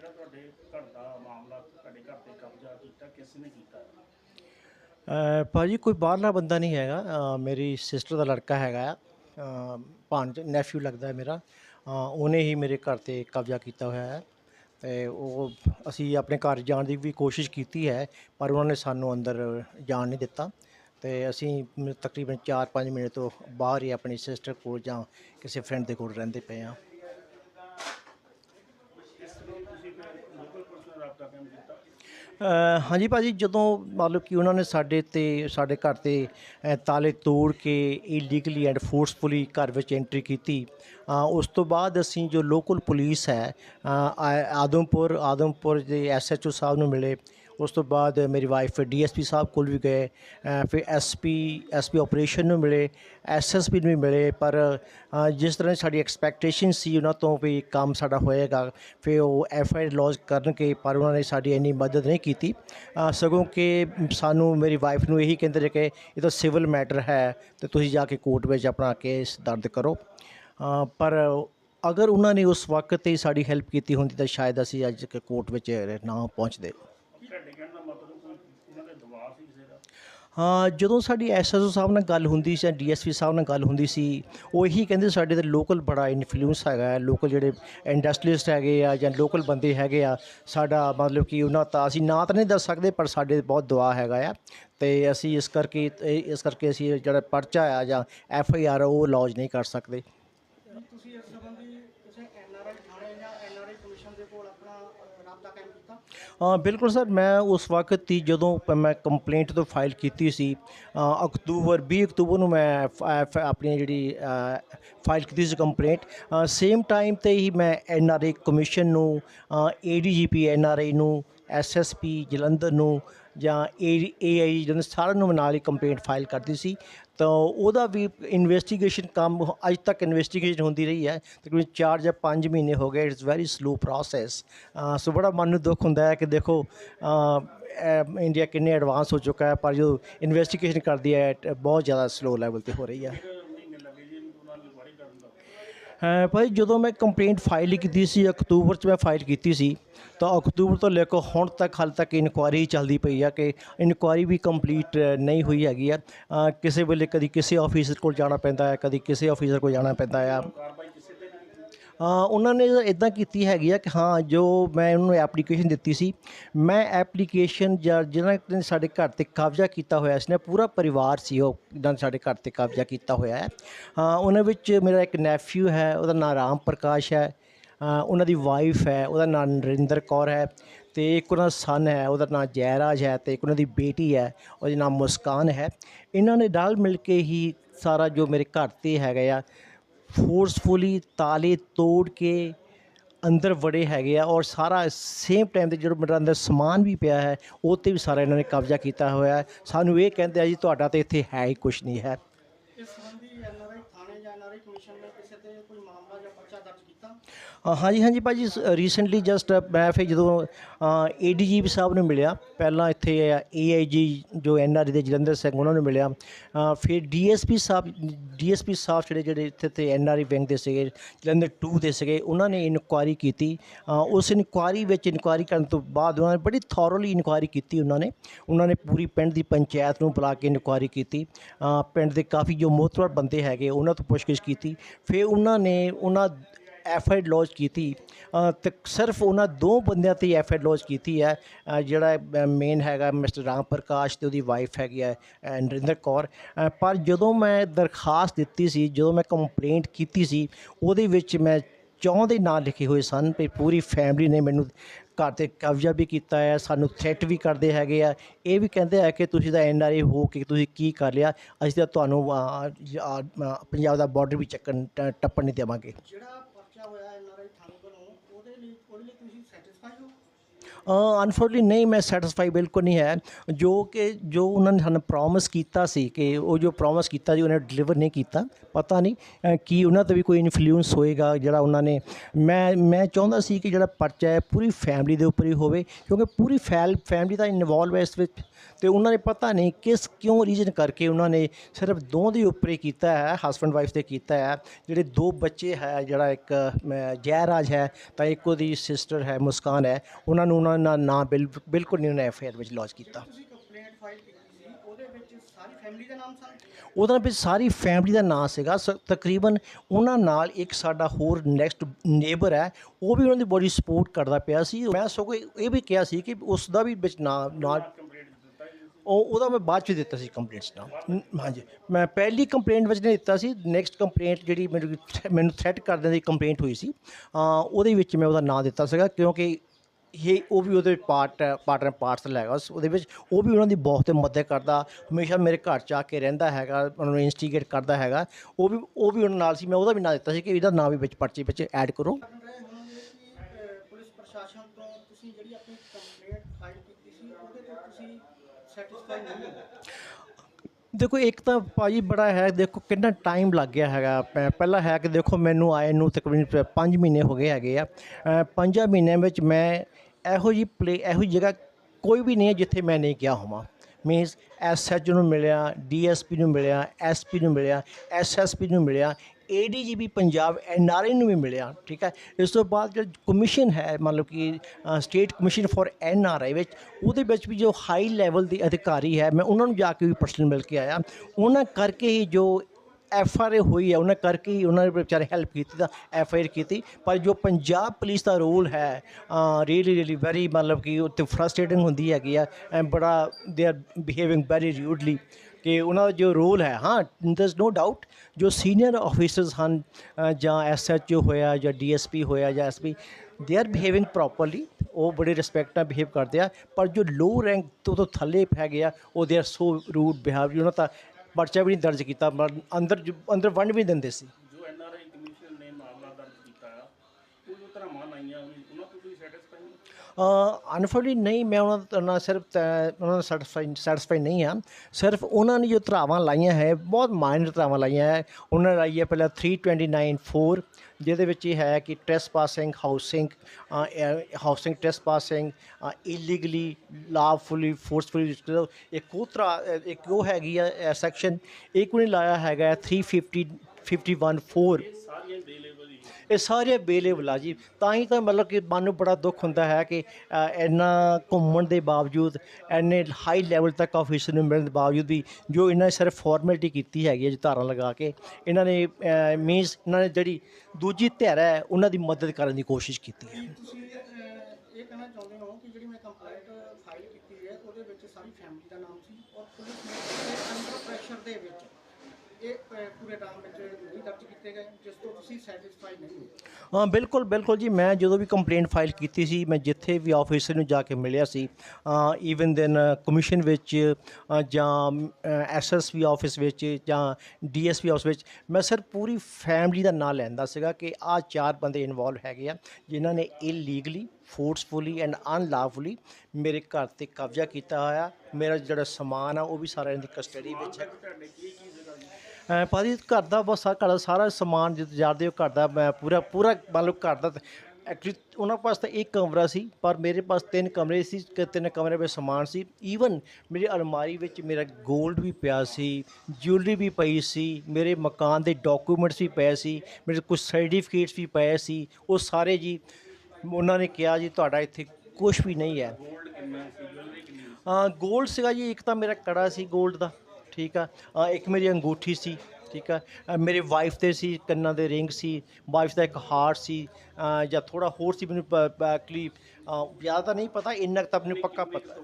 ਜਿਹੜਾ ਤੁਹਾਡੇ ਘਰ ਦਾ ਮਾਮਲਾ ਤੁਹਾਡੇ ਘਰ ਤੇ ਕਬਜ਼ਾ ਕੀਤਾ ਕਿਸ ਨੇ ਕੀਤਾ? ਭਾਜੀ ਕੋਈ ਬਾਹਰਲਾ ਬੰਦਾ ਨਹੀਂ ਹੈਗਾ। ਮੇਰੀ ਸਿਸਟਰ ਦਾ ਲੜਕਾ ਹੈਗਾ ਆ। ਅ, ਭਾਣਜ ਨੈਫਿਊ ਲੱਗਦਾ ਮੇਰਾ। ਉਹਨੇ ਹੀ ਮੇਰੇ ਘਰ ਤੇ ਕਬਜ਼ਾ ਕੀਤਾ ਹੋਇਆ ਹੈ। ਤੇ ਉਹ ਅਸੀਂ ਆਪਣੇ ਘਰ ਜਾਣ ਦੀ ਵੀ ਕੋਸ਼ਿਸ਼ ਕੀਤੀ ਹੈ ਪਰ ਉਹਨਾਂ ਨੇ ਸਾਨੂੰ ਅੰਦਰ ਜਾਣ ਨਹੀਂ ਦਿੱਤਾ। ਤੇ ਅਸੀਂ ਤਕਰੀਬਨ 4-5 ਮਹੀਨੇ ਤੋਂ ਬਾਹਰ ਹੀ ਆਪਣੀ ਸਿਸਟਰ ਕੋਲ ਜਾਂ ਕਿਸੇ ਫਰੈਂਡ ਦੇ ਕੋਲ ਰਹਿੰਦੇ ਪਏ ਹਾਂ ਇਸ ਨੂੰ ਤੁਸੀਂ ਫਿਰ ਲੋਕਲ ਪੁਲਿਸ ਨਾਲ ਰਾਬਤਾ ਕਾਇਮ ਕੀਤਾ ਅ, ਹਾਂਜੀ ਭਾਜੀ ਜਦੋਂ ਮਤਲਬ ਕਿ ਉਹਨਾਂ ਨੇ ਸਾਡੇ ਤੇ ਸਾਡੇ ਘਰ ਤੇ ਅ, ਤਾਲੇ ਤੋੜ ਕੇ ਇਲੀਗਲੀ ਐਂਡ ਫੋਰਸਫੁਲੀ ਘਰ ਵਿੱਚ ਐਂਟਰੀ ਕੀਤੀ ਅ, ਉਸ ਤੋਂ ਬਾਅਦ ਅਸੀਂ ਜੋ ਲੋਕਲ ਪੁਲਿਸ ਹੈ ਅ, ਆ- ਆਦਮਪੁਰ ਆਦਮਪੁਰ ਦੇ ਐਸਐਚਓ ਸਾਹਿਬ ਨੂੰ ਮਿਲੇ। ਉਸ ਤੋਂ ਬਾਅਦ ਮੇਰੀ ਵਾਈਫ ਡੀਐਸਪੀ ਸਾਹਿਬ ਕੋਲ ਵੀ ਗਏ ਅ, ਫਿਰ ਐਸਪੀ ਐਸਪੀ ਆਪਰੇਸ਼ਨ ਨੂੰ ਮਿਲੇ ਐਸਐਸਪੀ ਨੂੰ ਵੀ ਮਿਲੇ ਪਰ ਜਿਸ ਤਰ੍ਹਾਂ ਸਾਡੀ ਐਕਸਪੈਕਟੇਸ਼ਨ ਸੀ ਉਹਨਾਂ ਤੋਂ ਵੀ ਕੰਮ ਸਾਡਾ ਹੋਏਗਾ ਫਿਰ ਉਹ ਐਫ ਆਈ ਲੌਜ ਕਰਨਗੇ ਪਰ ਉਹਨਾਂ ਨੇ ਸਾਡੀ ਇੰਨੀ ਮਦਦ ਨਹੀਂ ਕੀਤੀ। ਸਗੋਂ ਕਿ ਸਾਨੂੰ ਮੇਰੀ ਵਾਈਫ ਨੂੰ ਇਹੀ ਕਹਿੰਦੇ ਰਹੇ ਕਿ ਇਹ ਤਾਂ ਸਿਵਲ ਮੈਟਰ ਹੈ ਤੇ ਤੁਸੀਂ ਜਾ ਕੇ ਕੋਰਟ ਵਿੱਚ ਆਪਣਾ ਕੇਸ ਦਰਜ ਕਰੋ। ਪਰ ਅਗਰ ਉਹਨਾਂ ਨੇ ਉਸ ਵਕਤ ਤੇ ਸਾਡੀ ਹੈਲਪ ਕੀਤੀ ਹੁੰਦੀ ਤਾਂ ਸ਼ਾਇਦ ਅਸੀਂ ਅੱਜ ਕੋਰਟ ਵਿੱਚ ਨਾ ਪਹੁੰਚਦੇ ਤੁਹਾਡੇ ਕਹਿਣ ਦਾ ਮਤਲਬ ਕੋਈ ਉਹਨਾਂ ਦੇ ਦਬਾਅ ਸੀ ਕਿਸੇ ਦਾ ਹਾਂ ਜਦੋਂ ਸਾਡੀ ਐਸਐਸਓ ਸਾਹਿਬ ਨਾਲ ਗੱਲ ਹੁੰਦੀ ਸੀ ਜਾਂ ਡੀਐਸਪੀ ਸਾਹਿਬ ਨਾਲ ਗੱਲ ਹੁੰਦੀ ਸੀ, ਉਹ ਇਹੀ ਕਹਿੰਦੇ ਸਾਡੇ ਤੇ ਲੋਕਲ ਬੜਾ ਇਨਫਲੂਐਂਸ ਹੈਗਾ ਹੈ ਲੋਕਲ ਜਿਹੜੇ ਇੰਡਸਟਰੀਲਿਸਟ ਹੈਗੇ ਆ ਜਾਂ ਲੋਕਲ ਬੰਦੇ ਹੈਗੇ ਆ, ਸਾਡਾ ਮਤਲਬ ਕਿ ਉਹਨਾਂ ਤਾਂ ਅਸੀਂ ਨਾਂ ਤਾਂ ਨਹੀਂ ਦੱਸ ਸਕਦੇ, ਪਰ ਸਾਡੇ ਬਹੁਤ ਦੁਆ ਹੈਗਾ ਆ। ਤੇ ਅਸੀਂ ਇਸ ਕਰਕੇ ਇਸ ਕਰਕੇ ਅਸੀਂ ਜਿਹੜਾ ਪਰਚਾ ਆ ਜਾਂ ਐਫ ਆਈ ਆਰ ਉਹ ਲੌਜ ਨਹੀਂ ਕਰ ਸਕਦੇ। ਤੁਸੀਂ ਇਸ ਸੰਬੰਧੀ ਕਿਸੇ ਐਨਆਰਆਈ ਥਾਣੇ ਜਾਂ ਐਨਆਰਆਈ ਕਮਿਸ਼ਨ ਦੇ ਕੋਲ ਆਪਣਾ ਰਾਬਤਾ ਕਾਇਮ ਕੀਤਾ ਹਾਂ ਬਿਲਕੁਲ ਸਰ, ਮੈਂ ਉਸ ਵਕਤ ਦੀ ਜਦੋਂ ਮੈਂ ਕੰਪਲੇਂਟ ਤੋਂ ਫਾਈਲ ਕੀਤੀ ਸੀ ਅਕਤੂਬਰ 20 ਅਕਤੂਬਰ ਨੂੰ ਮੈਂ ਆਪਣੀ ਜਿਹੜੀ ਫਾਈਲ ਕੀਤੀ ਸੀ ਕੰਪਲੇਂਟ ਸੇਮ ਟਾਈਮ ਤੇ ਹੀ ਮੈਂ ਐਨ ਆਰ ਆਈ ਕਮਿਸ਼ਨ ਨੂੰ ਏਡੀਜੀਪੀ ਐਨ ਆਰ ਆਈ ਨੂੰ ਐਸਐਸਪੀ ਜਲੰਧਰ ਨੂੰ ਜਾਂ ਏਆਈ ਜਦੋਂ ਸਾਰਿਆਂ ਨੂੰ ਨਾਲ ਹੀ ਕੰਪਲੇਂਟ ਫਾਈਲ ਕਰਦੀ ਸੀ, ਤਾਂ ਉਹਦਾ ਵੀ ਇਨਵੈਸਟੀਗੇਸ਼ਨ ਕੰਮ ਅੱਜ ਤੱਕ ਇਨਵੈਸਟੀਗੇਸ਼ਨ ਹੁੰਦੀ ਰਹੀ ਹੈ। ਤਕਰੀਬਨ 4 ਜਾਂ 5 ਮਹੀਨੇ ਹੋ ਗਏ it's very slow process so ਬੜਾ ਮਨ ਨੂੰ ਦੁੱਖ ਹੁੰਦਾ ਹੈ ਕਿ ਦੇਖੋ ਇੰਡੀਆ ਕਿੰਨੇ ਐਡਵਾਂਸ ਹੋ ਚੁੱਕਾ ਹੈ, ਪਰ ਜੋ ਇਨਵੈਸਟੀਗੇਸ਼ਨ ਕਰਦੀ ਹੈ ਬਹੁਤ ਜ਼ਿਆਦਾ ਸਲੋ ਲੈਵਲ ਤੇ ਹੋ ਰਹੀ ਹੈ ਇੱਕ ਮਹੀਨੇ ਲੱਗੇ ਜੀ ਇਹਨੂੰ ਉਹਨਾਂ ਨੂੰ ਇਨਕੁਆਇਰੀ ਕਰਨ ਦਾ ਅ, ਭਾਈ ਜਦੋਂ ਮੈਂ ਕੰਪਲੇਂਟ ਫਾਈਲ ਕੀਤੀ ਸੀ, ਅਕਤੂਬਰ 'ਚ ਮੈਂ ਫਾਈਲ ਕੀਤੀ ਸੀ, ਤਾਂ ਅਕਤੂਬਰ ਤੋਂ ਲੈ ਕੇ ਹੁਣ ਤੱਕ ਹਾਲ ਤੱਕ ਇਨਕੁਆਇਰੀ ਚੱਲਦੀ ਪਈ ਆ ਕਿ ਇਨਕੁਆਇਰੀ ਵੀ ਕੰਪਲੀਟ ਨਹੀਂ ਹੋਈ ਹੈਗੀ ਆ। ਕਿਸੇ ਵੇਲੇ ਕਦੀ ਕਿਸੇ ਆਫੀਸਰ ਕੋਲ ਜਾਣਾ ਪੈਂਦਾ ਹੈ, ਕਦੀ ਕਿਸੇ ਆਫੀਸਰ ਕੋਲ ਜਾਣਾ ਪੈਂਦਾ ਆ ਕਾਰਵਾਈ ਕਿਸੇ ਤੇ ਨਹੀਂ ਕੀਤੀ ਅ, ਉਹਨਾਂ ਨੇ ਇਦਾਂ ਕੀਤੀ ਹੈਗੀ ਆ ਕਿ ਹਾਂ, ਜੋ ਮੈਂ ਉਹਨਾਂ ਨੂੰ ਐਪਲੀਕੇਸ਼ਨ ਦਿੱਤੀ ਸੀ, ਮੈਂ ਐਪਲੀਕੇਸ਼ਨ ਜਾਂ ਜਿਹਨਾਂ ਨੇ ਸਾਡੇ ਘਰ ਤੇ ਕਬਜ਼ਾ ਕੀਤਾ ਹੋਇਆ ਸੀ ਨਾ, ਪੂਰਾ ਪਰਿਵਾਰ ਸੀ ਉਹ, ਜਿਨ੍ਹਾਂ ਨੇ ਸਾਡੇ ਘਰ ਤੇ ਕਬਜ਼ਾ ਕੀਤਾ ਹੋਇਆ ਹੈ। ਉਹਨਾਂ ਵਿੱਚ ਮੇਰਾ ਇੱਕ ਨੈਫਿਊ ਹੈ, ਉਹਦਾ ਨਾਮ ਰਾਮ ਪ੍ਰਕਾਸ਼ ਹੈ ਉਹਨਾਂ ਦੀ ਵਾਈਫ ਹੈ, ਉਹਦਾ ਨਾਮ ਨਰਿੰਦਰ ਕੌਰ ਹੈ ਤੇ ਇੱਕ ਉਹਨਾਂ ਦਾ ਸਨ ਹੈ, ਉਹਦਾ ਨਾਮ ਜੈਰਾਜ ਹੈ ਤੇ ਇੱਕ ਉਹਨਾਂ ਦੀ ਬੇਟੀ ਹੈ, ਉਹਦਾ ਨਾਮ ਮੁਸਕਾਨ ਹੈ। ਇਹਨਾਂ ਨੇ ਨਾਲ ਮਿਲ ਕੇ ਹੀ ਸਾਰਾ ਜੋ ਮੇਰੇ ਘਰ ਤੇ ਹੈਗਾ ਆ ਫੋਰਸਫੁਲੀ ਤਾਲੇ ਤੋੜ ਕੇ ਅੰਦਰ ਵੜੇ ਹੈਗੇ ਆ ਔਰ ਸਾਰਾ ਸੇਮ ਟਾਈਮ ਤੇ ਜਿਹੜਾ ਮੇਰਾ ਅੰਦਰ ਸਮਾਨ ਵੀ ਪਿਆ ਹੈ, ਉਹ ਤੇ ਵੀ ਸਾਰਾ ਇਹਨਾਂ ਨੇ ਕਬਜ਼ਾ ਕੀਤਾ ਹੋਇਆ ਹੈ। ਸਾਨੂੰ ਇਹ ਕਹਿੰਦੇ ਆ ਜੀ, ਤੁਹਾਡਾ ਤੇ ਇੱਥੇ ਹੈ ਹੀ ਕੁਝ ਨਹੀਂ ਹੈ। ਇਸ ਸੰਬੰਧੀ ਐਨਆਰਆਈ ਥਾਣੇ ਜਾਂ ਐਨਆਰਆਈ ਕਮਿਸ਼ਨ ਨੇ ਕਿਸੇ ਤੇ ਕੋਈ ਮਾਮਲਾ ਜਾਂ ਪਰਚਾ ਦਰਜ ਕੀਤਾ ਅ, ਹਾਂਜੀ ਹਾਂਜੀ ਭਾਜੀ ਰੀਸੈਂਟਲੀ ਜਸਟ ਮੈਂ ਫਿਰ ਜਦੋਂ ਏਡੀਜੀਪੀ ਸਾਹਿਬ ਨੂੰ ਮਿਲਿਆ ਪਹਿਲਾਂ ਇੱਥੇ ਏਆਈਜੀ ਜੋ ਐਨਆਰਈ ਦੇ ਜਲੰਧਰ ਸਿੰਘ ਉਹਨਾਂ ਨੂੰ ਮਿਲਿਆ ਅ, ਫਿਰ ਡੀਐਸਪੀ ਸਾਹਿਬ ਡੀਐਸਪੀ ਸਾਹਿਬ ਜਿਹੜੇ ਜਿਹੜੇ ਇੱਥੇ ਤੇ ਐਨਆਰਈ ਵਿੰਗ ਦੇ ਸੀਗੇ ਜਲੰਧਰ 2 ਦੇ ਸੀਗੇ ਉਹਨਾਂ ਨੇ ਇਨਕੁਆਇਰੀ ਕੀਤੀ ਉਸ ਇਨਕੁਆਇਰੀ ਵਿੱਚ ਇਨਕੁਆਇਰੀ ਕਰਨ ਤੋਂ ਬਾਅਦ ਉਹਨਾਂ ਨੇ ਬੜੀ ਥੋਰਲੀ ਇਨਕੁਆਇਰੀ ਕੀਤੀ ਉਹਨਾਂ ਨੇ ਉਹਨਾਂ ਨੇ ਪੂਰੀ ਪਿੰਡ ਦੀ ਪੰਚਾਇਤ ਨੂੰ ਬੁਲਾ ਕੇ ਇਨਕੁਆਇਰੀ ਕੀਤੀ ਪਿੰਡ ਦੇ ਕਾਫੀ ਜੋ ਮੋਤਬਰ ਬੰਦੇ ਹੈਗੇ ਉਹਨਾਂ ਤੋਂ ਪੁੱਛਗਿੱਛ ਕੀਤੀ ਫਿਰ ਉਹਨਾਂ ਨੇ ਉਹਨਾਂ ਐਫ ਲੌਂਚ ਕੀਤੀ। ਅ, ਤੇ ਸਿਰਫ ਉਹਨਾਂ ਦੋ ਬੰਦਿਆਂ ਤੇ ਐਫ ਆਈ ਕੀਤੀ ਹੈ। ਅ, ਜਿਹੜਾ ਮੇਨ ਹੈਗਾ ਮਿਸਟਰ ਰਾਮ ਪ੍ਰਕਾਸ਼ ਤੇ ਉਹਦੀ ਵਾਈਫ ਹੈਗੀ ਹੈ ਨਰਿੰਦਰ ਕੌਰ। ਪਰ ਜਦੋਂ ਮੈਂ ਦਰਖਾਸਤ ਦਿੱਤੀ ਸੀ ਜਦੋਂ ਮੈਂ ਕੰਪਲੇਂਟ ਕੀਤੀ ਸੀ ਉਹਦੇ ਵਿੱਚ ਮੈਂ ਚੌਂ ਦੇ ਨਾਂ ਲਿਖੇ ਹੋਏ ਸਨ ਵੀ ਪੂਰੀ ਫੈਮਿਲੀ ਨੇ ਮੈਨੂੰ ਘਰ ਤੇ ਕਬਜ਼ਾ ਵੀ ਕੀਤਾ ਹੈ ਸਾਨੂੰ ਥ੍ਰੈਟ ਵੀ ਕਰਦੇ ਹੈਗੇ ਆ। ਇਹ ਵੀ ਕਹਿੰਦੇ ਆ ਕਿ ਤੁਸੀਂ ਤਾਂ ਐਨ ਆਰ ਆਈ ਹੋ ਕੇ ਤੁਸੀਂ ਕੀ ਕਰ ਲਿਆ ਅਸੀਂ ਤਾਂ ਤੁਹਾਨੂੰ ਪੰਜਾਬ ਦਾ ਬਾਰਡਰ ਵੀ ਚੱਕਣ ਟ- ਟੱਪਣ ਨਹੀਂ ਦੇਵਾਂਗੇ। ਜਿਹੜਾ ਪਰਚਾ ਹੋਇਆ ਐਨਆਰਆਈ ਥਾਣੇ ਵੱਲੋਂ ਉਹਦੇ ਲਈ ਉਹਦੇ ਲਈ ਤੁਸੀਂ ਸੈਟੀਸਫਾਈ ਹੋ ਅਨਫੋਰਚੂਨਟਲੀ ਨਹੀਂ, ਮੈਂ ਸੈਟੀਸਫਾਈ ਬਿਲਕੁਲ ਨਹੀਂ ਹੈ। ਜੋ ਕਿ, ਜੋ ਉਹਨਾਂ ਨੇ ਸਾਨੂੰ ਪ੍ਰੋਮਿਸ ਕੀਤਾ ਸੀ ਕਿ ਉਹ ਜੋ ਪ੍ਰੋਮਿਸ ਕੀਤਾ ਜੀ ਉਹਨੇ ਡਿਲੀਵਰ ਨਹੀਂ ਕੀਤਾ। ਪਤਾ ਨਹੀਂ ਕੀ ਉਹਨਾਂ ਤੇ ਵੀ ਕੋਈ ਇਨਫਲੂਐਂਸ ਹੋਏਗਾ, ਜਿਹੜਾ ਉਹਨਾਂ ਨੇ ਮੈਂ ਮੈਂ ਚਾਹੁੰਦਾ ਸੀ ਕਿ ਜਿਹੜਾ ਪਰਚਾ ਹੈ, ਪੂਰੀ ਫੈਮਿਲੀ ਦੇ ਉੱਪਰ ਹੀ ਹੋਵੇ, ਕਿਉਂਕਿ ਪੂਰੀ ਫੈਲ ਫੈਮਿਲੀ ਦਾ ਇਨਵੋਲਵ ਹੈ ਇਸ ਵਿੱਚ। ਤੇ ਉਹਨਾਂ ਨੇ ਪਤਾ ਨਹੀਂ ਕਿਸ, ਕਿਉਂ ਰੀਜ਼ਨ ਕਰਕੇ ਉਹਨਾਂ ਨੇ ਸਿਰਫ ਦੋ ਦੇ ਉੱਪਰ ਹੀ ਕੀਤਾ ਹੈ ਹਸਬੰਡ ਵਾਈਫ ਤੇ ਕੀਤਾ ਹੈ। ਜਿਹੜੇ ਦੋ ਬੱਚੇ ਹੈ, ਜਿਹੜਾ ਇੱਕ ਜੈਰਾਜ ਹੈ, ਤਾਂ ਇੱਕ ਉਹਦੀ ਸਿਸਟਰ ਹੈ, ਮੁਸਕਾਨ ਹੈ, ਉਹਨਾਂ ਨੂੰ ਉਹਨਾਂ ਦਾ ਨਾਂ ਬਿਲ ਬਿਲਕੁਲ ਨਹੀਂ ਉਹਨਾਂ ਐਫ ਵਿੱਚ ਲੌਂਚ ਕੀਤਾ। ਤੁਸੀਂ ਕੰਪਲੇਂਟ ਫਾਈਲ ਕੀਤੀ ਸੀ ਉਹਦੇ ਵਿੱਚ ਸਾਰੀ ਫੈਮਿਲੀ ਦਾ ਨਾਮ ਸਨ? ਉਹਦੇ ਵਿੱਚ ਸਾਰੀ ਫੈਮਿਲੀ ਦਾ ਨਾਂ ਸੀਗਾ। ਸ- ਤਕਰੀਬਨ ਉਹਨਾਂ ਨਾਲ ਇੱਕ ਸਾਡਾ ਹੋਰ ਨੈਕਸਟ ਨੇਬਰ ਹੈ ਉਹ ਵੀ ਉਹਨਾਂ ਦੀ ਬੜੀ ਸਪੋਰਟ ਕਰਦਾ ਪਿਆ ਸੀ। ਮੈਂ ਸਗੋਂ ਇਹ ਵੀ ਕਿਹਾ ਸੀ ਕਿ ਉਸ ਦਾ ਵੀ ਵਿੱਚ ਨਾਂ ਨਾਂ ਕੰਪਲੀਟ ਦਿੱਤਾ ਜੀ ਉਹ ਉਹਦਾ ਮੈਂ ਬਾਅਦ ਚ ਦਿੱਤਾ ਸੀ ਕੰਪਲੇਂਟਸ ਨਾਲ ਹਾਂਜੀ। ਮੈਂ ਪਹਿਲੀ ਕੰਪਲੇਂਟ ਵਿੱਚ ਨਹੀਂ ਦਿੱਤਾ ਸੀ ਨੈਕਸਟ ਕੰਪਲੇਂਟ ਜਿਹੜੀ ਮੈਨੂੰ ਮੈਨੂੰ ਥ੍ਰੈਟ ਕਰਨ ਦੀ ਕੰਪਲੇਂਟ ਹੋਈ ਸੀ ਉਹਦੇ ਵਿੱਚ ਮੈਂ ਉਹਦਾ ਨਾਂ ਦਿੱਤਾ ਸੀਗਾ ਕਿਉਂਕਿ ਇਹ, ਉਹ ਵੀ ਉਹਦੇ ਪਾਰਟ ਪਾਰਟਨਰ ਪਾਰਟਸ ਹੈਗਾ। ਉਸ- ਉਹਦੇ ਵਿੱਚ ਉਹ ਵੀ ਉਹਨਾਂ ਦੀ ਬਹੁਤ ਮਦਦ ਕਰਦਾ, ਹਮੇਸ਼ਾ ਮੇਰੇ ਘਰ ਚ ਆ ਕੇ ਰਹਿੰਦਾ ਹੈਗਾ, ਉਹਨਾਂ ਨੂੰ ਇਨਸਟੀਗੇਟ ਕਰਦਾ ਹੈਗਾ। ਉਹ ਵੀ ਉਹ ਵੀ ਉਹਨਾਂ ਨਾਲ ਸੀ, ਮੈਂ ਉਹਦਾ ਵੀ ਨਾਂ ਦਿੱਤਾ ਸੀ ਕਿ ਇਹਦਾ ਨਾਂ ਵੀ ਵਿੱਚ ਪਰਚੇ ਵਿੱਚ ਐਡ ਕਰੋ। ਪੁਲਿਸ ਪ੍ਰਸ਼ਾਸਨ ਤੋਂ ਤੁਸੀਂ ਜਿਹੜੀ ਆਪਣੀ ਕੰਪਲੇਂਟ ਫਾਈਲ ਕੀਤੀ ਸੀ ਉਹਦੇ ਤੋਂ ਤੁਸੀਂ ਸੈਟੀਸਫਾਈ ਨਹੀਂ ਦੇਖੋ ਇੱਕ ਤਾਂ ਭਾਜੀ ਬੜਾ ਹੈ ਦੇਖੋ ਕਿੰਨਾ ਟਾਈਮ ਲੱਗ ਗਿਆ ਹੈਗਾ। ਪ- ਪਹਿਲਾਂ ਹੈ ਕਿ ਦੇਖੋ ਮੈਨੂੰ ਆਏ ਨੂੰ ਤਕਰੀਬਨ 5 ਮਹੀਨੇ ਹੋ ਗਏ ਹੈਗੇ ਆ। ਅ, ਪੰਜਾਂ ਮਹੀਨਿਆਂ ਵਿੱਚ ਮੈਂ ਇਹੋ ਜੀ ਪਲੇ ਇਹੋ ਜਿਹੀ ਜਗ੍ਹਾ ਕੋਈ ਵੀ ਨਹੀਂ ਹੈ ਜਿੱਥੇ ਮੈਂ ਨਹੀਂ ਗਿਆ ਹੋਵਾਂ। ਮੀਨਸ ਐਸਐਚ ਨੂੰ ਮਿਲਿਆ ਡੀਐਸਪੀ ਨੂੰ ਮਿਲਿਆ ਐਸਪੀ ਨੂੰ ਮਿਲਿਆ ਐਸਐਸਪੀ ਨੂੰ ਮਿਲਿਆ ਏਡੀਜੀਪੀ ਪੰਜਾਬ ਐਨਆਰਆਈ ਨੂੰ ਵੀ ਮਿਲਿਆ, ਠੀਕ ਹੈ? ਇਸ ਤੋਂ ਬਾਅਦ ਜਿਹੜਾ ਕਮਿਸ਼ਨ ਹੈ ਮਤਲਬ ਕਿ ਸਟੇਟ ਕਮਿਸ਼ਨ ਫॉर ਐਨਆਰਆਈ ਵਿੱਚ, ਉਹਦੇ ਵਿੱਚ ਵੀ ਜੋ ਹਾਈ ਲੈਵਲ ਦੇ ਅਧਿਕਾਰੀ ਹੈ, ਮੈਂ ਉਹਨਾਂ ਨੂੰ ਜਾ ਕੇ ਵੀ ਪਰਸਨਲ ਮਿਲ ਕੇ ਆਇਆ। ਉਹਨਾਂ ਕਰਕੇ ਹੀ ਜੋ ਐਫ ਆਰ ਏ ਹੋਈ ਹੈ, ਉਹਨਾਂ ਕਰਕੇ ਹੀ ਉਹਨਾਂ ਨੇ ਵਿਚਾਰੇ ਹੈਲਪ ਕੀਤੀ ਤਾਂ ਐਫ ਆਈ ਆਰ ਕੀਤੀ। ਪਰ ਜੋ ਪੰਜਾਬ ਪੁਲਿਸ ਦਾ ਰੋਲ ਹੈ ਰੀਲੀ ਰੀਲੀ ਵੈਰੀ ਮਤਲਬ ਕਿ ਉੱਤੇ ਫਰਸਟ੍ਰੇਟਿੰਗ ਹੁੰਦੀ ਹੈਗੀ ਆ ਐਂਡ ਬੜਾ ਦੇ ਆਰ ਬਿਹੇਵਿੰਗ ਵੈਰੀ ਰਿਊਡਲੀ ਕਿ ਉਹਨਾਂ ਦਾ ਜੋ ਰੋਲ ਹੈ ਹਾਂ ਦਰ ਇਜ਼ ਨੋ ਡਾਊਟ ਜੋ ਸੀਨੀਅਰ ਆਫੀਸਰਸ ਹਨ ਅ, ਜਾਂ ਐਸਐਚਓ ਹੋਇਆ ਜਾਂ ਡੀਐਸਪੀ ਹੋਇਆ ਜਾਂ ਐਸਪੀ ਦੇ ਆਰ ਬਿਹੇਵਿੰਗ ਪ੍ਰੋਪਰਲੀ ਉਹ ਬੜੇ ਰਿਸਪੈਕਟ ਨਾਲ ਬਿਹੇਵ ਕਰਦੇ ਆ ਪਰ ਜੋ ਲੋ ਰੈਂਕ ਤੋਂ ਤੋਂ ਥੱਲੇ ਪੈ ਗਿਆ ਉਹ they are so rude behave ਉਹਨਾਂ ਤਾਂ ਪਰਚਾ ਵੀ ਨਹੀਂ ਦਰਜ ਕੀਤਾ ਅੰਦਰ ਅੰਦਰ ਵੰਡ ਵੀ ਦਿੰਦੇ ਸੀ ਜੋ ਐਨਆਰਆਈ ਕਮਿਸ਼ਨ ਨੇ ਮਾਮਲਾ ਦਰਜ ਕੀਤਾ ਆ ਉਹ ਜੋ ਧਰਾਵਾਂ ਲਾਈਆਂ ਹੋਈਆਂ ਉਹਨਾਂ ਤੋਂ ਤੁਸੀਂ ਸੈਟੀਸਫਾਈ ਹੋ ਅਨਫੋਰਚੂਨਟਲੀ ਨਹੀਂ, ਮੈਂ ਉਹਨਾਂ ਨਾਲ ਸਿਰਫ ਤੈ- ਉਹਨਾਂ ਨਾਲ ਸੈਟੀਸਫਾਈ ਸੈਟੀਸਫਾਈ ਨਹੀਂ ਆ ਸਿਰਫ ਉਹਨਾਂ ਨੇ ਜੋ ਧਰਾਵਾਂ ਲਾਈਆਂ ਹੈ, ਬਹੁਤ ਮਾਈਨਰ ਧਰਾਵਾਂ ਲਾਈਆਂ ਹੈ। ਉਹਨਾਂ ਨੇ ਲਾਈ ਹੈ ਪਹਿਲਾਂ 329 4 ਜਿਹਦੇ ਵਿੱਚ ਇਹ ਹੈ ਕਿ trespassing housing housing trespassing illegally lawfully forcefully ਇੱਕ ਉਹ ਧਰਾ ਇੱਕ ਉਹ ਹੈਗੀ ਆ ਸੈਕਸ਼ਨ ਇੱਕ ਉਹਨੇ ਲਾਇਆ ਹੈਗਾ 350 51 4 ਇਹ ਸਾਰੇ ਬੇਲੇਬਲ ਆ ਜੀ। ਤਾਂ ਹੀ ਤਾਂ ਮਤਲਬ ਕਿ ਮਨ ਨੂੰ ਬੜਾ ਦੁੱਖ ਹੁੰਦਾ ਹੈ ਕਿ ਇੰਨਾ ਘੁੰਮਣ ਦੇ ਬਾਵਜੂਦ, ਇੰਨੇ ਹਾਈ ਲੈਵਲ ਤੱਕ ਆਫਿਸਰ ਨੂੰ ਮਿਲਣ ਦੇ ਬਾਵਜੂਦ ਵੀ ਜੋ ਇਹਨਾਂ ਨੇ ਸਿਰਫ ਫਾਰਮੈਲਿਟੀ ਕੀਤੀ ਹੈਗੀ ਹੈ ਜੀ ਧਾਰਾਂ ਲਗਾ ਕੇ, ਇਹਨਾਂ ਨੇ ਮੀਨਸ ਇਹਨਾਂ ਨੇ ਜਿਹੜੀ ਦੂਜੀ ਧਿਰ ਹੈ, ਉਹਨਾਂ ਦੀ ਮਦਦ ਕਰਨ ਦੀ ਕੋਸ਼ਿਸ਼ ਕੀਤੀ ਹੈ। ਤੁਸੀਂ ਇਹ ਕਹਿਣਾ ਚਾਹੁੰਦੇ ਹੋ ਕਿ ਜਿਹੜੀ ਮੈਂ ਕੰਪਲੇਂਟ ਫਾਈਲ ਕੀਤੀ ਹੈ, ਉਹਦੇ ਵਿੱਚ ਸਾਰੀ ਫੈਮਿਲੀ ਦਾ ਨਾਮ ਸੀ ਔਰ ਪੁਲਿਸ ਨੇ ਅੰਡਰ ਪ੍ਰੈਸ਼ਰ ਦੇ ਵਿੱਚ ਇਹ ਅਹ, ਪੂਰੇ ਨਾਮ ਵਿੱਚ ਨਹੀਂ ਦਰਜ ਕੀਤੇ ਗਏ ਜਿਸ ਤੋਂ ਤੁਸੀਂ ਸੈਟੀਸਫਾਈ ਨਹੀਂ ਹੋ? ਹਾਂ ਬਿਲਕੁਲ ਬਿਲਕੁਲ ਜੀ। ਮੈਂ ਜਦੋਂ ਵੀ ਕੰਪਲੇਂਟ ਫਾਈਲ ਕੀਤੀ ਸੀ ਮੈਂ ਜਿੱਥੇ ਵੀ ਆਫਿਸਰ ਨੂੰ ਜਾ ਕੇ ਮਿਲਿਆ ਸੀ ਈਵਨ ਦੈਨ ਕਮਿਸ਼ਨ ਵਿੱਚ ਅ, ਜਾਂ ਐਸਐਸਪੀ ਆਫਿਸ ਵਿੱਚ ਜਾਂ ਡੀਐਸਪੀ ਆਫਿਸ ਵਿੱਚ ਮੈਂ ਸਰ ਪੂਰੀ ਫੈਮਿਲੀ ਦਾ ਨਾਂ ਲੈਂਦਾ ਸੀਗਾ ਕਿ ਆਹ ਚਾਰ ਬੰਦੇ ਇਨਵੋਲਵ ਹੈਗੇ ਆ ਜਿਨ੍ਹਾਂ ਨੇ ਇਲੀਗਲੀ ਫੋਰਸਫੁਲੀ ਐਂਡ ਅਨਲਾਫੁਲੀ ਮੇਰੇ ਘਰ ਤੇ ਕਬਜ਼ਾ ਕੀਤਾ ਹੋਇਆ। ਮੇਰਾ ਜਿਹੜਾ ਸਮਾਨ ਆ ਉਹ ਵੀ ਸਾਰਾ ਇਹਨਾਂ ਦੀ ਕਸਟਡੀ ਵਿੱਚ ਹੈ ਤੁਹਾਡੇ ਕੀ ਕੀ ਭਾਜੀ ਘਰ ਦਾ ਬਹੁਤ ਘਰ ਦਾ ਸਾਰਾ ਸਮਾਨ ਜਿੱਤ ਜਾਂਦੇ ਹੋ ਘਰ ਦਾ ਮੈਂ ਪੂਰਾ ਪੂਰਾ ਮੰਨ ਲਓ ਘਰ ਦਾ ਐਕਚੁਅਲੀ ਉਹਨਾਂ ਪਾਸ ਤਾਂ ਇੱਕ ਕਮਰਾ ਸੀ ਪਰ ਮੇਰੇ ਪਾਸ ਤਿੰਨ ਕਮਰੇ ਸੀ ਤਿੰਨ ਕਮਰੇ ਵਿੱਚ ਸਮਾਨ ਸੀ। ਈਵਨ ਮੇਰੀ ਅਲਮਾਰੀ ਵਿੱਚ ਮੇਰਾ ਗੋਲਡ ਵੀ ਪਿਆ ਸੀ ਜੁਐਲਰੀ ਵੀ ਪਈ ਸੀ ਮੇਰੇ ਮਕਾਨ ਦੇ ਡਾਕੂਮੈਂਟਸ ਵੀ ਪਏ ਸੀ ਮੇਰੇ ਕੁਝ ਸਰਟੀਫਿਕੇਟਸ ਵੀ ਪਏ ਸੀ ਉਹ ਸਾਰੇ ਜੀ ਉਹਨਾਂ ਨੇ ਕਿਹਾ ਜੀ ਤੁਹਾਡਾ ਇੱਥੇ ਕੁਝ ਵੀ ਨਹੀਂ ਹੈ। ਗੋਲਡ ਸੀਗਾ? ਜੀ ਇੱਕ ਤਾਂ ਮੇਰਾ ਕੜਾ ਸੀ ਗੋਲਡ ਦਾ। ਠੀਕ ਆ? ਅ, ਇੱਕ ਮੇਰੀ ਅੰਗੂਠੀ ਸੀ ਠੀਕ ਆ? ਅ, ਮੇਰੇ ਵਾਈਫ ਦੇ ਸੀ ਕੰਨਾਂ ਦੇ ਰਿੰਗ ਸੀ ਵਾਈਫ ਦਾ ਇੱਕ ਹਾਰ ਸੀ ਅ, ਜਾਂ ਥੋੜਾ ਹੋਰ ਸੀ ਮੈਨੂੰ ਐਕਚੁਅਲੀ ਜ਼ਿਆਦਾ ਤਾਂ ਨਹੀਂ ਪਤਾ ਇੰਨਾ ਕੁ ਤਾਂ ਮੈਨੂੰ ਪੱਕਾ ਪਤਾ।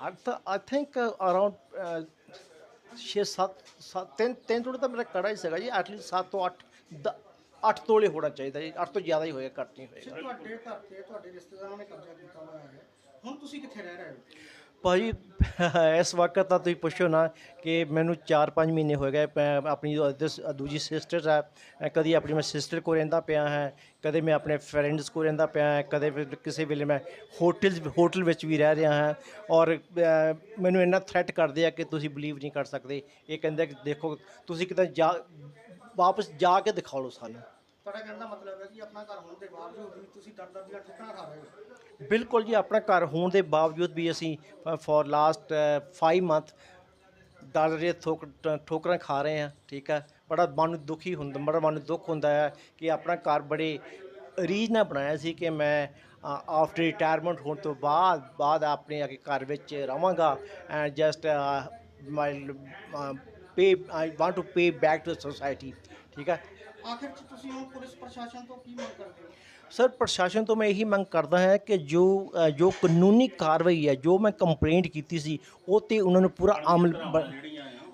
ਹਰ ਤਾਂ ਆਈ ਥਿੰਕ ਅਰਾਊਂਡ 6 7 7 ਤਿੰਨ ਤਿੰਨ ਤੋੜੇ ਤਾਂ ਮੇਰਾ ਕੜਾ ਹੀ ਸੀਗਾ ਜੀ ਐਟਲੀਸਟ 7 ਤੋਂ 8 8 ਤੋਲੇ ਹੋਣਾ ਚਾਹੀਦਾ ਜੀ 8 ਤੋਂ ਜ਼ਿਆਦਾ ਹੀ ਹੋਏਗਾ ਘੱਟ ਨਹੀਂ ਹੋਏਗਾ ਤੁਹਾਡੇ ਘਰ ਤੇ ਤੁਹਾਡੇ ਰਿਸ਼ਤੇਦਾਰਾਂ ਨੇ ਕਬਜ਼ਾ ਕੀਤਾ ਹੋਇਆ ਹੈ। ਹੁਣ ਤੁਸੀਂ ਕਿੱਥੇ ਰਹਿ ਰਹੇ ਹੋ? ਭਾਜੀ ਇਸ ਵਕਤ ਤਾਂ ਤੁਸੀਂ ਪੁੱਛੋ ਨਾ ਕਿ ਮੈਨੂੰ 4-5 ਮਹੀਨੇ ਹੋ ਗਏ ਮੈਂ ਆਪਣੀ ਜੋ ਅਦਰਸ- ਦੂਜੀ ਸਿਸਟਰ ਹੈ ਅ, ਕਦੀ ਆਪਣੀ ਮੈਂ ਸਿਸਟਰ ਕੋਲ ਰਹਿੰਦਾ ਪਿਆ ਹੈ ਕਦੇ ਮੈਂ ਆਪਣੇ ਫਰੈਂਡਸ ਕੋਲ ਰਹਿੰਦਾ ਪਿਆ ਹਾਂ ਕਦੇ ਫਿਰ ਕਿਸੇ ਵੇਲੇ ਮੈਂ ਹੋਟਲ ਹੋਟਲ ਵਿੱਚ ਵੀ ਰਹਿ ਰਿਹਾ ਹਾਂ ਔਰ ਅ, ਮੈਨੂੰ ਇੰਨਾ ਥ੍ਰੈਟ ਕਰਦੇ ਆ ਕਿ ਤੁਸੀਂ ਬਲੀਵ ਨਹੀਂ ਕਰ ਸਕਦੇ। ਇਹ ਕਹਿੰਦੇ ਕਿ ਦੇਖੋ ਤੁਸੀਂ ਕਿਤੇ ਜਾ ਵਾਪਸ ਜਾ ਕੇ ਦਿਖਾ ਲਓ ਸਾਨੂੰ। ਤੁਹਾਡਾ ਕਹਿਣ ਦਾ ਮਤਲਬ ਹੈ ਕਿ ਆਪਣਾ ਘਰ ਹੋਣ ਦੇ ਬਾਵਜੂਦ ਵੀ ਤੁਸੀਂ ਦਰ ਦਰ ਦੀਆਂ ਠੋਕਰਾਂ ਖਾ ਰਹੇ ਹੋ। ਬਿਲਕੁਲ ਜੀ, ਆਪਣਾ ਘਰ ਹੋਣ ਦੇ ਬਾਵਜੂਦ ਵੀ ਅਸੀਂ ਫॉर ਲਾਸਟ 5 ਮੰਥ ਦਾਦਰੇ ਠੋਕ ਠੋਕਰਾਂ ਖਾ ਰਹੇ ਹਾਂ, ਠੀਕ ਹੈ। ਬੜਾ ਮਨ ਨੂੰ ਦੁਖੀ ਹੁੰਦਾ ਬੜਾ ਮਨ ਨੂੰ ਦੁੱਖ ਹੁੰਦਾ ਹੈ ਕਿ ਆਪਣਾ ਘਰ ਬੜੇ ਰੀਝ ਨਾਲ ਬਣਾਇਆ ਸੀ ਕਿ ਮੈਂ ਆਫਟਰ ਰਿਟਾਇਰਮੈਂਟ ਹੋਣ ਤੋਂ ਬਾਅਦ ਬਾਅਦ ਆਪਣੇ ਆ ਕੇ ਘਰ ਵਿੱਚ ਰਵਾਂਗਾ and just my pay I want to pay back to society ਠੀਕ ਹੈ। ਆਖਿਰ 'ਚ ਤੁਸੀਂ ਹੁਣ ਪੁਲਿਸ ਪ੍ਰਸ਼ਾਸਨ ਤੋਂ ਕੀ ਮੰਗ ਕਰਦੇ ਹੋ? ਸਰ ਪ੍ਰਸ਼ਾਸਨ ਤੋਂ ਮੈਂ ਇਹੀ ਮੰਗ ਕਰਦਾ ਹਾਂ ਕਿ ਜੋ ਅ, ਜੋ ਕਾਨੂੰਨੀ ਕਾਰਵਾਈ ਹੈ ਜੋ ਮੈਂ ਕੰਪਲੇਂਟ ਕੀਤੀ ਸੀ ਉਹ ਤੇ ਉਹਨਾਂ ਨੂੰ ਪੂਰਾ ਅਮਲ ਬ-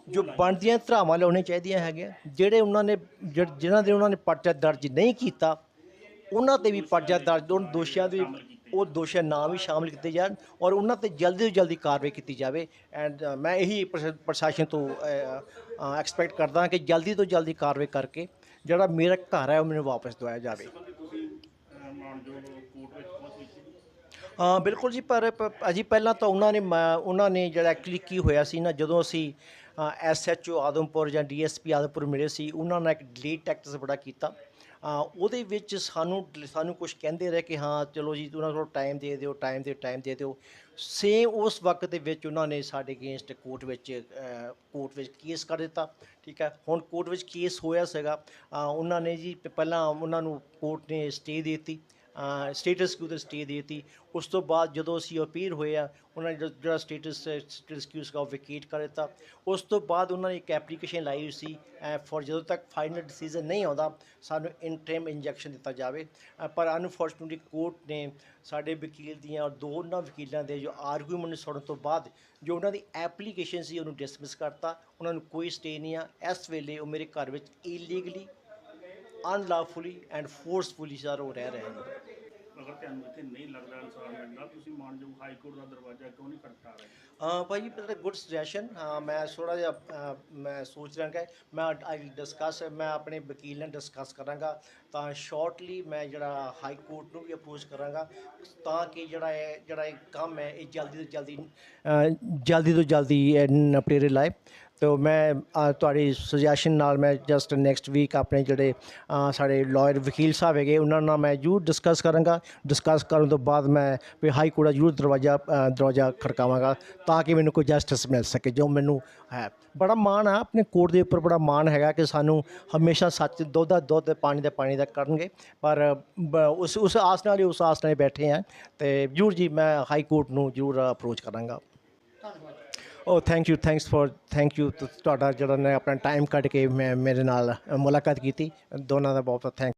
ਜੋ ਬਣਦੀਆਂ ਧਰਾਵਾਂ ਲਾਉਣੇ ਚਾਹੀਦੀਆਂ ਹੈਗੀਆਂ। ਜਿਹੜੇ ਉਹਨਾਂ ਨੇ ਜਿਹ- ਜਿਨ੍ਹਾਂ ਦੇ ਉਹਨਾਂ ਨੇ ਪਰਚਾ ਦਰਜ ਨਹੀਂ ਕੀਤਾ ਉਹਨਾਂ ਤੇ ਵੀ ਪਰਚਾ ਦਰਜ ਉਹਨਾਂ ਦੋਸ਼ੀਆਂ ਦੇ ਉਹ ਦੋਸ਼ੀ ਨਾਮ ਵੀ ਸ਼ਾਮਲ ਕੀਤੇ ਜਾਣ ਔਰ ਉਹਨਾਂ ਤੇ ਜਲਦੀ ਤੋਂ ਜਲਦੀ ਕਾਰਵਾਈ ਕੀਤੀ ਜਾਵੇ। ਐਂਡ ਮੈਂ ਇਹੀ ਪ੍ਰਸ਼ਾ- ਪ੍ਰਸ਼ਾਸਨ ਤੋਂ ਐਕਸਪੈਕਟ ਕਰਦਾ ਹਾਂ ਕਿ ਜਲਦੀ ਤੋਂ ਜਲਦੀ ਕਾਰਵਾਈ ਕਰਕੇ ਜਿਹੜਾ ਮੇਰਾ ਘਰ ਹੈ ਉਹ ਮੈਨੂੰ ਵਾਪਸ ਦਵਾਇਆ ਜਾਵੇ। ਹਾਂ ਬਿਲਕੁਲ ਜੀ ਪਰ ਅਜੀ ਪਹਿਲਾਂ ਤਾਂ ਉਹਨਾਂ ਨੇ ਉਹਨਾਂ ਨੇ ਜਿਹੜਾ ਐਕਚੁਅਲੀ ਕੀ ਹੋਇਆ ਸੀ ਨਾ ਜਦੋਂ ਅਸੀਂ ਐਸਐਚਓ ਆਦਮਪੁਰ ਜਾਂ ਡੀਐਸਪੀ ਆਦਮਪੁਰ ਮਿਲੇ ਸੀ ਉਹਨਾਂ ਨੇ ਇੱਕ ਡਿਲੀਟ ਟੈਕਟਸ ਬੜਾ ਕੀਤਾ। ਉਹਦੇ ਵਿੱਚ ਸਾਨੂੰ ਸਾਨੂੰ ਕੁਝ ਕਹਿੰਦੇ ਰਹੇ ਕਿ ਹਾਂ, ਚਲੋ ਜੀ, ਉਹਨਾਂ ਕੋਲ ਟਾਈਮ ਦੇ ਦਿਓ ਟਾਈਮ ਦੇ ਟਾਈਮ ਦੇ ਦਿਓ। ਸੇਮ ਉਸ ਵਕਤ ਦੇ ਵਿੱਚ ਉਹਨਾਂ ਨੇ ਸਾਡੇ ਅਗੇਂਸਟ ਕੋਰਟ ਵਿੱਚ ਕੋਰਟ ਵਿੱਚ ਕੇਸ ਕਰ ਦਿੱਤਾ, ਠੀਕ ਹੈ? ਹੁਣ ਕੋਰਟ ਵਿੱਚ ਕੇਸ ਹੋਇਆ ਸੀਗਾ। ਉਹਨਾਂ ਨੇ ਜੀ, ਪਹਿਲਾਂ ਉਹਨਾਂ ਨੂੰ ਕੋਰਟ ਨੇ ਸਟੇ ਦੇ ਦਿੱਤੀ। ਸਟੇਟਸ ਕਿਊ ਤੇ ਸਟੇ ਦੇ ਦਿੱਤੀ। ਉਸ ਤੋਂ ਬਾਅਦ ਜਦੋਂ ਅਸੀਂ ਅਪੀਲ ਹੋਏ ਆ, ਉਹਨਾਂ ਨੇ ਜਿਹੜਾ- ਜਿਹੜਾ ਸਟੇਟਸ ਸਟੇਟਸ ਕਿਊ ਸੀਗਾ ਉਹ ਕਰ ਦਿੱਤਾ। ਉਸ ਤੋਂ ਬਾਅਦ ਉਹਨਾਂ ਨੇ ਇੱਕ ਐਪਲੀਕੇਸ਼ਨ ਲਾਈ ਹੋਈ ਸੀ ਫॉर ਜਦੋਂ ਤੱਕ ਫਾਈਨਲ ਡਿਸੀਜਨ ਨਹੀਂ ਆਉਂਦਾ, ਸਾਨੂੰ ਇੰਟਰਮ ਇੰਜੈਕਸ਼ਨ ਦਿੱਤਾ ਜਾਵੇ। ਪਰ ਅਨਫੋਰਚੂਨਟਲੀ ਕੋਰਟ ਨੇ ਸਾਡੇ ਵਕੀਲ ਦੀਆਂ ਔਰ ਦੋਨਾਂ ਵਕੀਲਾਂ ਦੇ ਜੋ ਆਰਗੂਮੈਂਟ ਸੁਣਨ ਤੋਂ ਬਾਅਦ, ਜੋ ਉਹਨਾਂ ਦੀ ਐਪਲੀਕੇਸ਼ਨ ਸੀ, ਉਹਨੂੰ ਡਿਸਮਿਸ ਕਰਤਾ। ਉਹਨਾਂ ਨੂੰ ਕੋਈ ਸਟੇ ਨਹੀਂ ਆ। ਇਸ ਵੇਲੇ ਉਹ ਮੇਰੇ ਘਰ ਵਿੱਚ illegally unlawfully and forcefully sir ਉਹ ਰਹਿ ਰਹੇ ਨੇ। ਅਗਰ ਤੁਹਾਨੂੰ ਇੱਥੇ ਨਹੀਂ ਲੱਗਦਾ ਇਨਸਾਨ ਮਿਲਦਾ ਤੁਸੀਂ ਮਾਨਯੋਗ ਹਾਈ ਕੋਰਟ ਦਾ ਦਰਵਾਜ਼ਾ ਕਿਉਂ ਨਹੀਂ ਖੜਕਾ ਰਹੇ? ਹਾਂ ਭਾਈ ਬੜਾ ਗੁੱਡ ਸੁਜੈਸ਼ਨ। ਹਾਂ ਮੈਂ ਥੋੜਾ ਜਿਹਾ ਅ, ਮੈਂ ਸੋਚ ਰਿਹਾ ਕਿ ਮੈਂ ਆਈ ਡਿਸਕਸ ਮੈਂ ਆਪਣੇ ਵਕੀਲ ਨਾਲ ਡਿਸਕਸ ਕਰਾਂਗਾ। ਤਾਂ ਸ਼ਾਰਟਲੀ ਮੈਂ ਜਿਹੜਾ ਹਾਈ ਕੋਰਟ ਨੂੰ ਵੀ ਅਪਰੋਚ ਕਰਾਂਗਾ। ਤਾਂ ਕਿ ਜਿਹੜਾ ਇਹ ਜਿਹੜਾ ਇਹ ਕੰਮ ਹੈ ਇਹ ਜਲਦੀ ਤੋਂ ਜਲਦੀ ਅ, ਜਲਦੀ ਤੋਂ ਜਲਦੀ ਇਹ ਨਪੇਰੇ ਲਾਏ। ਤੋ ਮੈਂ ਤੁਹਾਡੀ ਸੁਜੈਸ਼ਨ ਨਾਲ ਮੈਂ ਜਸਟ ਨੈਕਸਟ ਵੀਕ ਆਪਣੇ ਜਿਹੜੇ ਸਾਡੇ ਲਾਇਰ ਵਕੀਲ ਸਾਹਿਬ ਹੈਗੇ, ਉਹਨਾਂ ਨਾਲ ਮੈਂ ਜ਼ਰੂਰ ਡਿਸਕਸ ਕਰਾਂਗਾ। ਡਿਸਕਸ ਕਰਨ ਤੋਂ ਬਾਅਦ ਮੈਂ ਵੀ ਹਾਈ ਕੋਰਟ ਦਾ ਜ਼ਰੂਰ ਦਰਵਾਜ਼ਾ ਦਰਵਾਜ਼ਾ ਖੜਕਾਵਾਂਗਾ ਤਾਂ ਕਿ ਮੈਨੂੰ ਕੋਈ ਜਸਟਿਸ ਮਿਲ ਸਕੇ, ਜੋ ਮੈਨੂੰ ਹੈ। ਬੜਾ ਮਾਣ ਆ, ਆਪਣੇ ਕੋਰਟ ਦੇ ਉੱਪਰ ਬੜਾ ਮਾਣ ਹੈਗਾ ਕਿ ਸਾਨੂੰ ਹਮੇਸ਼ਾ ਸੱਚ, ਦੁੱਧ ਦਾ ਦੁੱਧ, ਪਾਣੀ ਦਾ ਪਾਣੀ ਦਾ ਕਰਨਗੇ। ਪਰ, ਬ- ਉਸ ਉਸ ਆਸ ਨਾਲ ਹੀ, ਉਸ ਆਸ ਨਾਲ ਹੀ ਬੈਠੇ ਆ ਤੇ ਜ਼ਰੂਰ ਜੀ, ਮੈਂ ਹਾਈ ਕੋਰਟ ਨੂੰ ਜ਼ਰੂਰ ਅਪਰੋਚ ਕਰਾਂਗਾ। ਓ thank you thanks for thank you ਤੁਹਾਡਾ ਜਿਹੜਾ ਨੇ ਆਪਣਾ ਟਾਈਮ ਕੱਢ ਕੇ ਮੈਂ, ਮੇਰੇ ਨਾਲ ਮੁਲਾਕਾਤ ਕੀਤੀ, ਦੋਨਾਂ ਦਾ ਬਹੁਤ ਬਹੁਤ ਥੈਂਕ